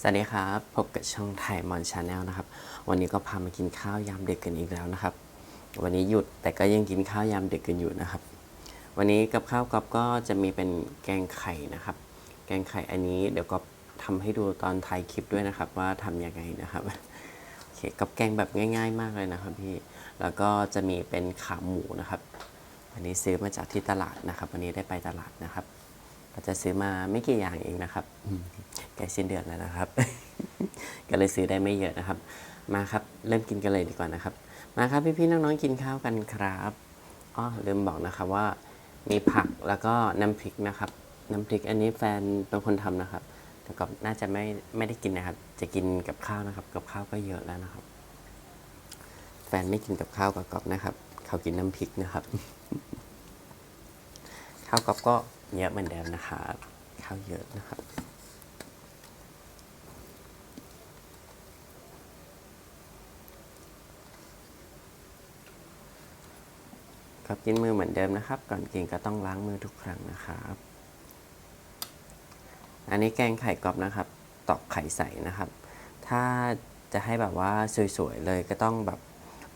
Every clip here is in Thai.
สวัสดีครับพบกับช่องไทยมอนชาแนลนะครับ วันนี้ก็พามากินข้าวยามดึกกันอีกแล้วนะครับ วันนี้หยุดแต่ก็ยังกินข้าวยามดึกกันอยู่นะครับ วันนี้กับข้าวกอฟก็จะมีเป็นแกงไข่นะครับ แกงไข่อันนี้เดี๋ยวก็ทำให้ดูตอนถ่ายคลิปด้วยนะครับ ว่าทำยังไงนะครับโอเคกับแกงแบบง่าย ๆ มากเลยนะครับพี่แล้วก็จะมีเป็นขาหมูนะครับ อันนี้ซื้อมาจากที่ตลาดนะครับ วันนี้ได้ไปตลาดนะครับ ก็จะซื้อมาไม่กี่อย่างเองนะครับใกล้สิ้นเดือนแล้วนะครับ ก็เลยซื้อได้ไม่เยอะนะครับ มาครับเริ่มกินกันเลยดีกว่านะครับ มาครับพี่ๆน้องๆกินข้าวกันครับอ๋อลืมบอกนะครับว่า มีผักแล้วก็น้ำพริกนะครับ น้ำพริกอันนี้แฟนเป็นคนทำนะครับ แต่ก็น่าจะไม่ไม่ได้กินนะครับ จะกินกับข้าวนะครับ กับข้าวก็เยอะแล้วนะครับ แฟนไม่กินกับข้าวกับกอบนะครับ เขากินน้ำพริกนะครับข้าวกอบก็ เยอะเหมือนเดิมนะครับข้าวเยอะนะครับครับกินมือเหมือนเดิมนะครับ ก่อนกินก็ต้องล้างมือทุกครั้งนะครับ อันนี้แกงไข่กรอบนะครับ ตอกไข่ใส่นะครับ ถ้าจะให้แบบว่าสวยๆเลยก็ต้องแบบ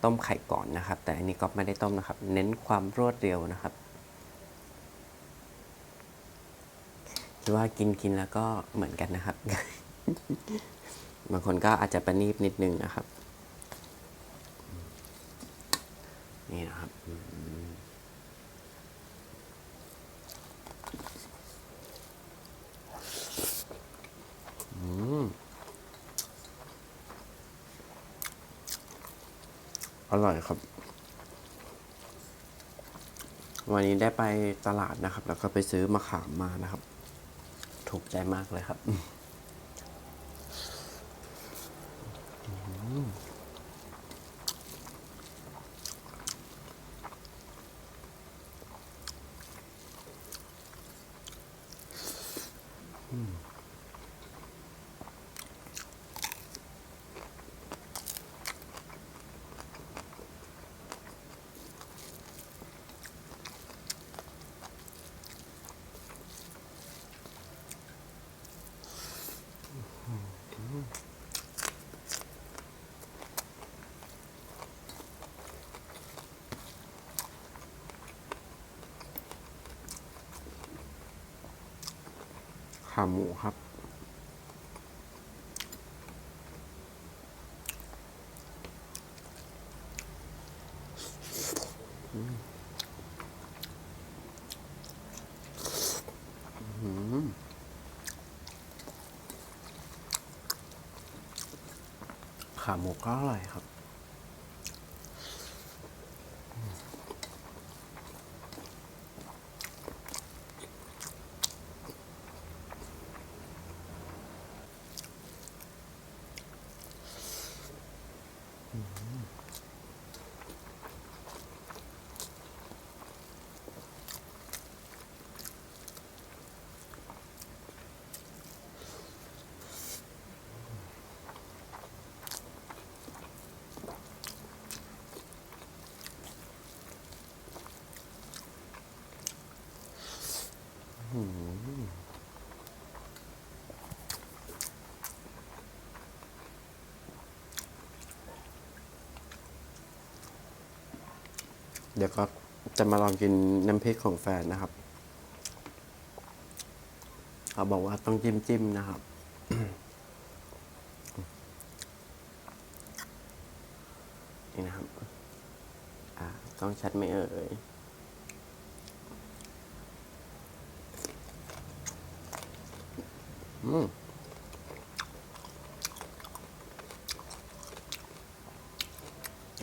ต้มไข่ก่อนนะครับ แต่อันนี้ก็ไม่ได้ต้มนะครับ เน้นความรวดเร็วนะครับ คิดว่ากินกินแล้วก็เหมือนกันนะครับ บางคนก็อาจจะประณีตนิดนึงนะครับ นี่นะครับอืมอร่อยครับ วันนี้ได้ไปตลาดนะครับ แล้วก็ไปซื้อมะขามมานะครับ ถูกใจมากเลยครับ ขาหมูครับ ขาหมูก็อร่อยครับ เดี๋ยวก็จะมาลองกินน้ำพริกของแฟนนะครับ เขาบอกว่าต้องจิ้มจิ้มๆนะครับ นี่นะครับ อ่า ต้องชัดไหม่เอ่ยอืม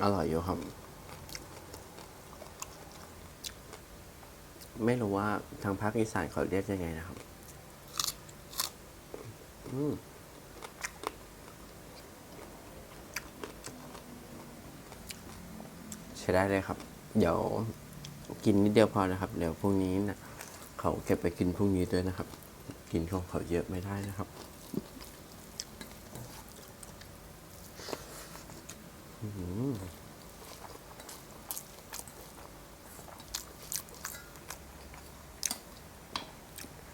อร่อยอยู่ครับ ไม่รู้ว่าทางภาคอีสานเขาเรียกยังไงนะครับ อืมใช้ได้เลยครับ เดี๋ยวกินนิดเดียวพอนะครับ เดี๋ยวพรุ่งนี้นะเขาเก็บไปกินพรุ่งนี้ด้วยนะครับ กินของเขาเยอะไม่ได้นะครับอืม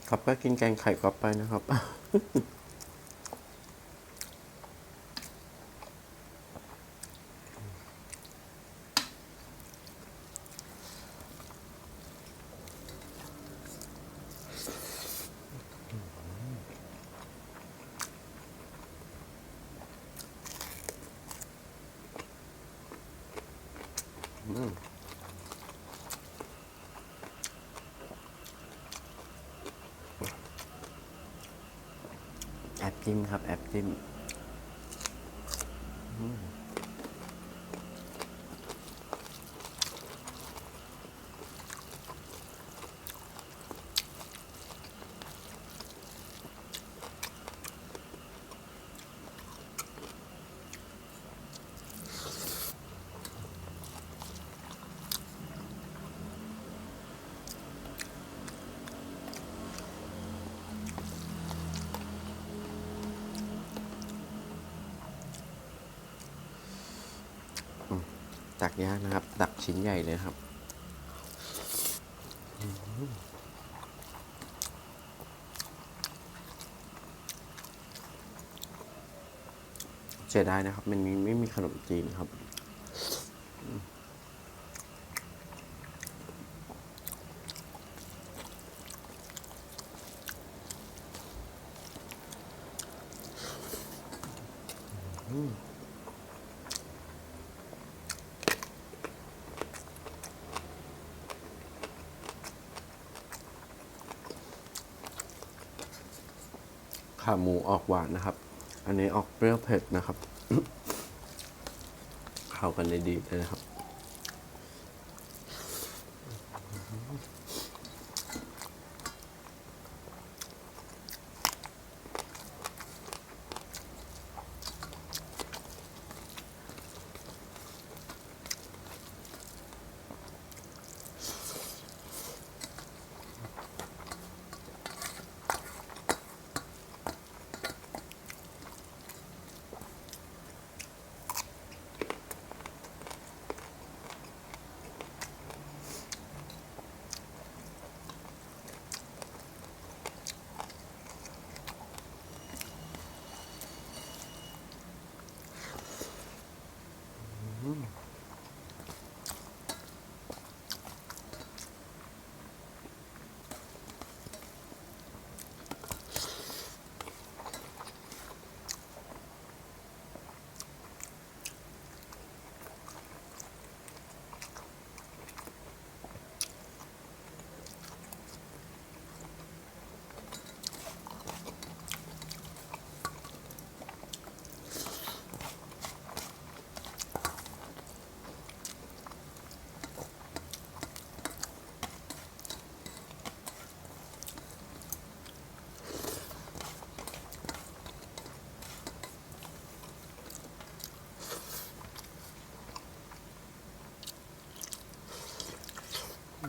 ครับก็กินแกงไข่กลับไปนะครับ อืม จิ้มครับแอปจิ้ม ตักยากนะครับตักชิ้นใหญ่เลยครับเสียดายนะครับ มันไม่มีขนมจีนครับ ขาหมูออกหวานนะครับ อันนี้ออกเปรี้ยวเผ็ดนะครับ เข้ากันได้ดีเลยนะครับ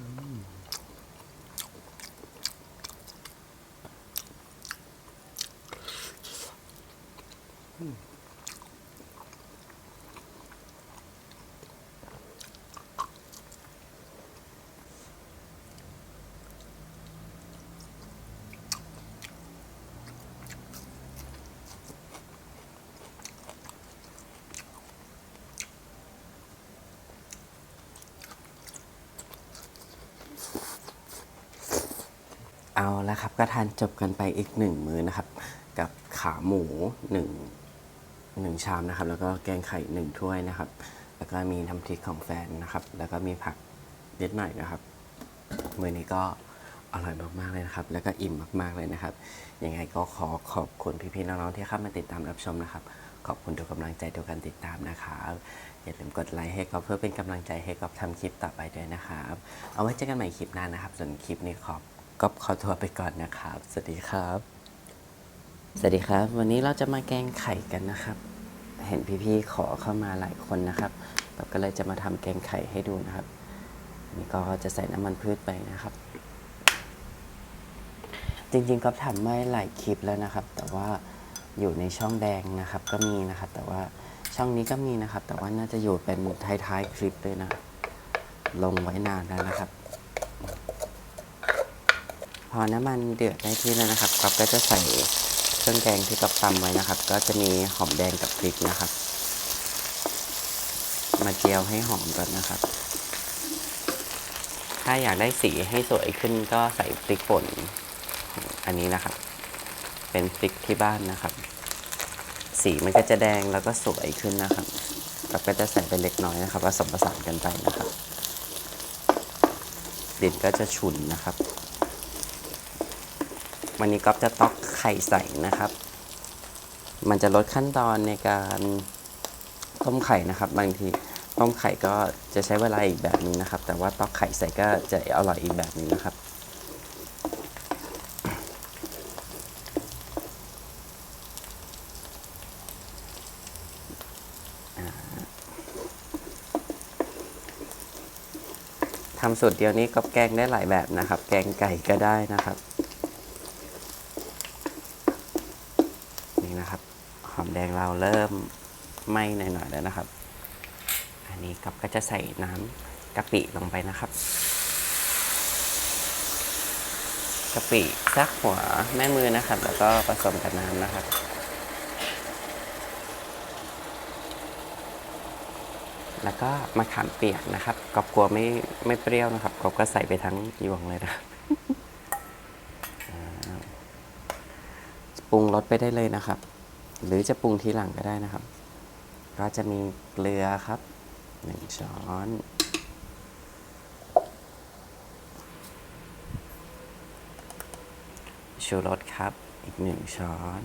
Mm. เอาละครับก็ทานจบกันไปอีกหนึ่งมื้อนะครับ กับขาหมูหนึ่งหนึ่งชามนะครับ แล้วก็แกงไข่หนึ่งถ้วยนะครับ แล้วก็มีน้ำพริกของแฟนนะครับ แล้วก็มีผักนิดหน่อยนะครับมื้อนี้ก็อร่อยมากๆเลยนะครับ แล้วก็อิ่มมากๆเลยนะครับ ยังไงก็ขอขอบคุณพี่ๆน้องๆที่เข้ามาติดตามรับชมนะครับ ขอบคุณทุกกำลังใจทุกการติดตามนะครับอย่าลืมกดไลค์ให้กับเพื่อเป็นกำลังใจให้กับทำคลิปต่อไปด้วยนะครับ เอาไว้เจอกันใหม่คลิปหน้านะครับ ส่วนคลิปนี้ขอบ ก็ขอตัวไปก่อนนะครับ สวัสดีครับ สวัสดีครับ วันนี้เราจะมาแกงไข่กันนะครับ เห็นพี่ๆขอเข้ามาหลายคนนะครับเราก็เลยจะมาทำแกงไข่ให้ดูนะครับนี่ก็จะใส่น้ำมันพืชไปนะครับ จริงๆก็ทำไม่หลายคลิปแล้วนะครับ แต่ว่าอยู่ในช่องแดงนะครับ ก็มีนะครับ แต่ว่าช่องนี้ก็มีนะครับ แต่ว่าน่าจะอยู่เป็นท้ายๆคลิปเลยนะ ลงไว้นานแล้วนะครับ อน้ำมันเดือดได้ที่แล้วนะครับก๊อฟก็จะใส่เครื่องแกงที่ก๊อฟตำไว้นะครับ ก็จะมีหอมแดงกับพริกนะครับ มาเจียวให้หอมก่อนนะครับ ถ้าอยากได้สีให้สวยขึ้นก็ใส่พริกป่นอันนี้นะครับ เป็นพริกที่บ้านนะครับ สีมันก็จะแดงแล้วก็สวยขึ้นนะครับก็กับก็จะใส่ไปเล็กน้อยนะครับผสมผสานกันไปนะครับกลิ่นก็จะฉุนนะครับ วันนี้ก๊อฟจะตอกไข่ใส่นะครับ มันจะลดขั้นตอนในการต้มไข่นะครับ บางทีต้มไข่ก็จะใช้เวลาอีกแบบนึงนะครับ แต่ว่าตอกไข่ใส่ก็จะอร่อยอีกแบบนึงนะครับทำสูตรเดียวนี้ก็แกงได้หลายแบบนะครับ แกงไก่ก็ได้นะครับ นี่นะครับ ห อมแดงเราเริ่มไหม้หน่อยๆแล้วนะครับ อันนี้ก๊อฟก็จะใส่น้ำกะปิลงไปนะครับกะปิซักหัวแม่มือนะครับ แล้วก็ผสมกับน้ำนะครับแล้วก็มะขามเปียกนะครับกอบกลัวไม่ไม่เปรี้ยวนะครับกอบก็ใส่ไปทั้งยวงเลยนะครับปรุงรสไปได้เลยนะครับ หรือจะปรุงทีหลังก็ได้นะครับ ก็จะมีเกลือครับหนึ่งช้อนชูรสครับ อีกหนึ่งช้อน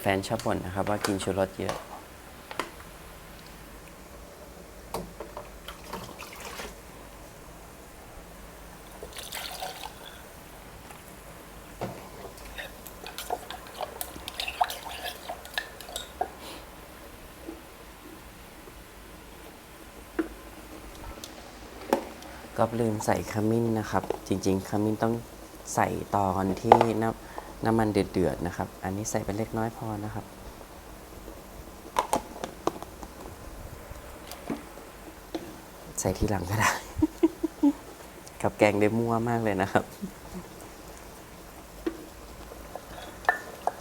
แฟนชอบบ่นนะครับว่ากินชูรสเยอะ ลืมใส่ขมิ้นนะครับ จริงๆขมิ้นต้องใส่ตอนที่น้ำน้ำมันเดือดๆนะครับ อันนี้ใส่ไปเล็กน้อยพอนะครับ ใส่ทีหลังก็ได้ กับแกงได้มั่วมากเลยนะครับ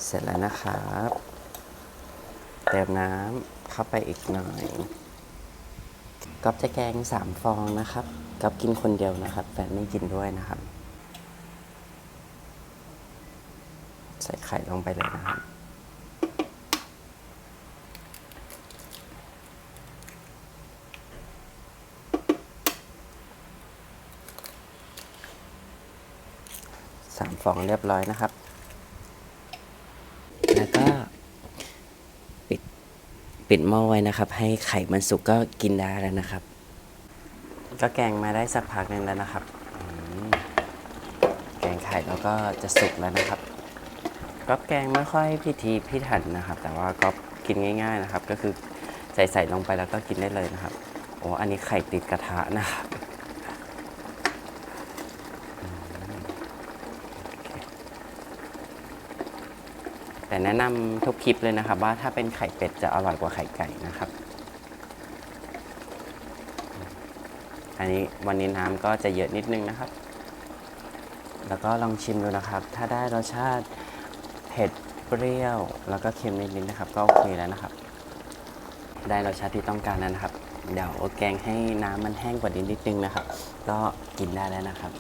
เสร็จแล้วนะครับ เติมน้ำเข้าไปอีกหน่อย ก๊อฟจะแกงสามฟองนะครับก๊อฟกินคนเดียวนะครับ แฟนไม่กินด้วยนะครับ ใส่ไข่ลงไปเลยนะครับสามฟองเรียบร้อยนะครับ แล้วก็ ปิด ปิดหม้อไว้นะครับ ให้ไข่มันสุกก็กินได้แล้วนะครับ ก็แกงมาได้สักพักหนึ่งแล้วนะครับ แกงไข่แล้วก็จะสุกแล้วนะครับก็แกงไม่ค่อยพิธีพิถันนะครับ แต่ว่าก็กินง่าย ๆนะครับ ก็คือใส่ใส่ลงไปแล้วก็กินได้เลยนะครับโอ้อันนี้ไข่ติดกระทะนะครับ แต่แนะนำทุกคลิปเลยนะครับ ว่าถ้าเป็นไข่เป็ดจะอร่อยกว่าไข่ไก่นะครับ อันนี้วันนี้น้ำก็จะเยอะนิดนึงนะครับ แล้วก็ลองชิมดูนะครับ ถ้าได้รสชาติเผ็ดเปรี้ยว แล้วก็เค็มนิดๆนะครับ ก็โอเคแล้วนะครับ ได้รสชาติที่ต้องการแล้วนะครับ เดี๋ยวแกงให้น้ำมันแห้งกว่านี้นิดนึงนะครับ ก็กินได้แล้วนะครับ